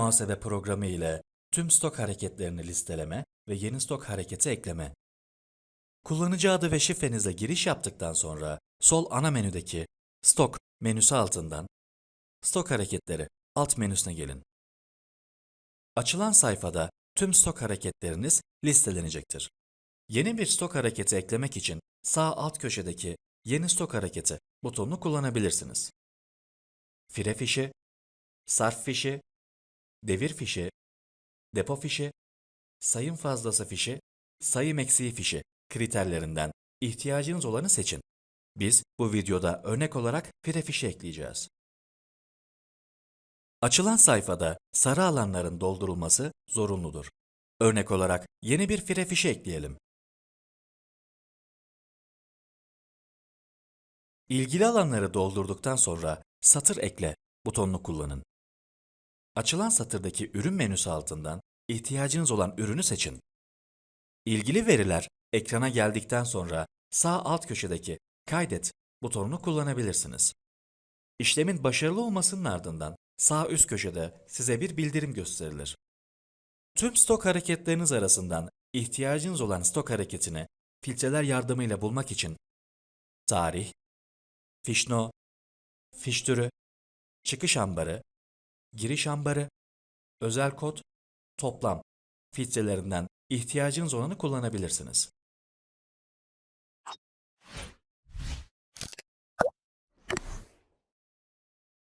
muhasebe programı ile tüm stok hareketlerini listeleme ve yeni stok hareketi ekleme. Kullanıcı adı ve şifrenize giriş yaptıktan sonra sol ana menüdeki Stok menüsü altından Stok hareketleri alt menüsüne gelin. Açılan sayfada tüm stok hareketleriniz listelenecektir. Yeni bir stok hareketi eklemek için sağ alt köşedeki Yeni stok hareketi butonunu kullanabilirsiniz. Fire fişi, sarf fişi, devir fişi, depo fişi, sayım fazlası fişi, sayım eksiği fişi kriterlerinden ihtiyacınız olanı seçin. Biz bu videoda örnek olarak fire fişi ekleyeceğiz. Açılan sayfada sarı alanların doldurulması zorunludur. Örnek olarak yeni bir fire fişi ekleyelim. İlgili alanları doldurduktan sonra satır ekle butonunu kullanın. Açılan satırdaki ürün menüsü altından ihtiyacınız olan ürünü seçin. İlgili veriler ekrana geldikten sonra sağ alt köşedeki kaydet butonunu kullanabilirsiniz. İşlemin başarılı olmasının ardından sağ üst köşede size bir bildirim gösterilir. Tüm stok hareketleriniz arasından ihtiyacınız olan stok hareketini filtreler yardımıyla bulmak için tarih, fişno, fiş türü, çıkış ambarı, giriş ambarı, özel kod, toplam filtrelerinden ihtiyacınız olanı kullanabilirsiniz.